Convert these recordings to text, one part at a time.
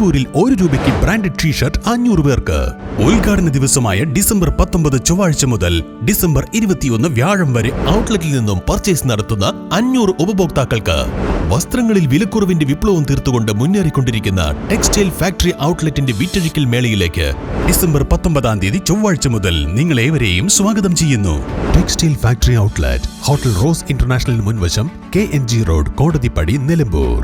നിലമ്പൂരിൽ ഒരു രൂപയ്ക്ക് ബ്രാൻഡഡ് ടീഷർട്ട് അഞ്ഞൂറ് പേർക്ക്. ഉദ്ഘാടന ദിവസമായ ഡിസംബർ പത്തൊമ്പത് ചൊവ്വാഴ്ച മുതൽ ഡിസംബർ ഇരുപത്തിയൊന്ന് വ്യാഴം വരെ ഔട്ട്ലെറ്റിൽ നിന്നും പർച്ചേസ് നടത്തുന്ന അഞ്ഞൂറ് ഉപഭോക്താക്കൾക്ക് വസ്ത്രങ്ങളിൽ വിലക്കുറവിന്റെ വിപ്ലവം തീർത്തുകൊണ്ട് മുന്നേറിക്കൊണ്ടിരിക്കുന്ന ടെക്സ്റ്റൈൽ ഫാക്ടറി ഔട്ട്ലെറ്റിന്റെ വിറ്റഴിക്കൽ മേളയിലേക്ക് ഡിസംബർ പത്തൊമ്പതാം തീയതി ചൊവ്വാഴ്ച മുതൽ നിങ്ങൾ ഏവരെയും സ്വാഗതം ചെയ്യുന്നു. Textile factory outlet hotel rose international മുൻവശം K N G road Kodathippadi Nilambur.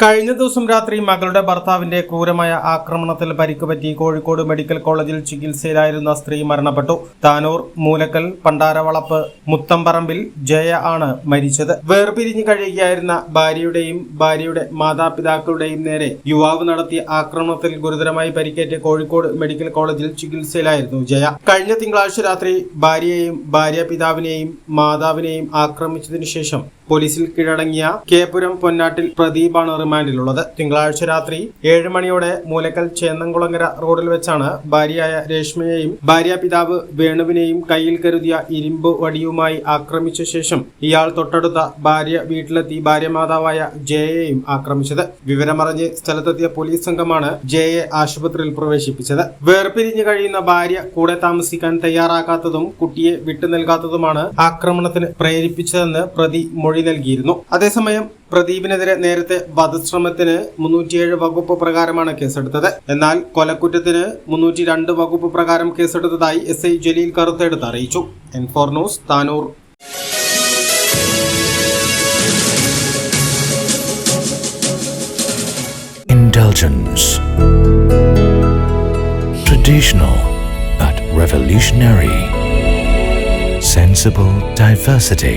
കഴിഞ്ഞ ദിവസം രാത്രി മകളുടെ ഭർത്താവിന്റെ ക്രൂരമായ ആക്രമണത്തിൽ പരിക്കുപറ്റി കോഴിക്കോട് മെഡിക്കൽ കോളേജിൽ ചികിത്സയിലായിരുന്ന സ്ത്രീ മരണപ്പെട്ടു. താനൂർ മൂലക്കൽ പണ്ടാരവളപ്പ് മുത്തമ്പറമ്പിൽ ജയ ആണ് മരിച്ചത്. വേർപിരിഞ്ഞു കഴിയുകയായിരുന്ന ഭാര്യയുടെയും ഭാര്യയുടെ മാതാപിതാക്കളുടെയും നേരെ യുവാവ് നടത്തിയ ആക്രമണത്തിൽ ഗുരുതരമായി പരിക്കേറ്റ് കോഴിക്കോട് മെഡിക്കൽ കോളേജിൽ ചികിത്സയിലായിരുന്നു ജയ. കഴിഞ്ഞ തിങ്കളാഴ്ച രാത്രി ഭാര്യയെയും ഭാര്യ പിതാവിനെയും മാതാവിനെയും ആക്രമിച്ചതിനു ശേഷം പോലീസിൽ കീഴടങ്ങിയ കേപുരം പൊന്നാട്ടിൽ പ്രദീപാണ് റിമാൻഡിലുള്ളത്. തിങ്കളാഴ്ച രാത്രി ഏഴ് മണിയോടെ മൂലക്കൽ ചേന്നംകുളങ്ങര റോഡിൽ വെച്ചാണ് ഭാര്യയായ രേഷ്മയെയും ഭാര്യ പിതാവ് വേണുവിനെയും കയ്യിൽ കരുതിയ ഇരുമ്പ് വടിയുമായി ആക്രമിച്ച ശേഷം ഇയാൾ തൊട്ടടുത്ത ഭാര്യ വീട്ടിലെത്തി ഭാര്യ മാതാവായ ജയയെയും ആക്രമിച്ചത്. വിവരമറിഞ്ഞ് സ്ഥലത്തെത്തിയ പോലീസ് സംഘമാണ് ജയയെ ആശുപത്രിയിൽ പ്രവേശിപ്പിച്ചത്. വേർപിരിഞ്ഞു കഴിയുന്ന ഭാര്യ കൂടെ താമസിക്കാൻ തയ്യാറാക്കാത്തതും കുട്ടിയെ വിട്ടു നൽകാത്തതുമാണ് ആക്രമണത്തിന് പ്രേരിപ്പിച്ചതെന്ന് പ്രതി മൊഴി നൽകിയിരുന്നു. അതേസമയം പ്രദീപിനെതിരെ നേരത്തെ വധശ്രമത്തിന് മുന്നൂറ്റിയേഴ് വകുപ്പ് പ്രകാരമാണ് കേസെടുത്തത് എന്നാൽ കൊലക്കുറ്റത്തിന് മുന്നൂറ്റി രണ്ട് വകുപ്പ് പ്രകാരം കേസെടുത്തതായി എസ് ഐ ജലീൽ കറുത്തെടുത്ത് അറിയിച്ചു N four news Tanur Indulgence. Traditional but revolutionary. Sensible diversity.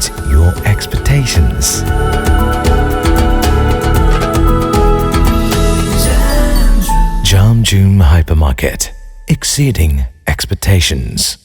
meet your expectations. Jamjoom Hypermarket exceeding expectations.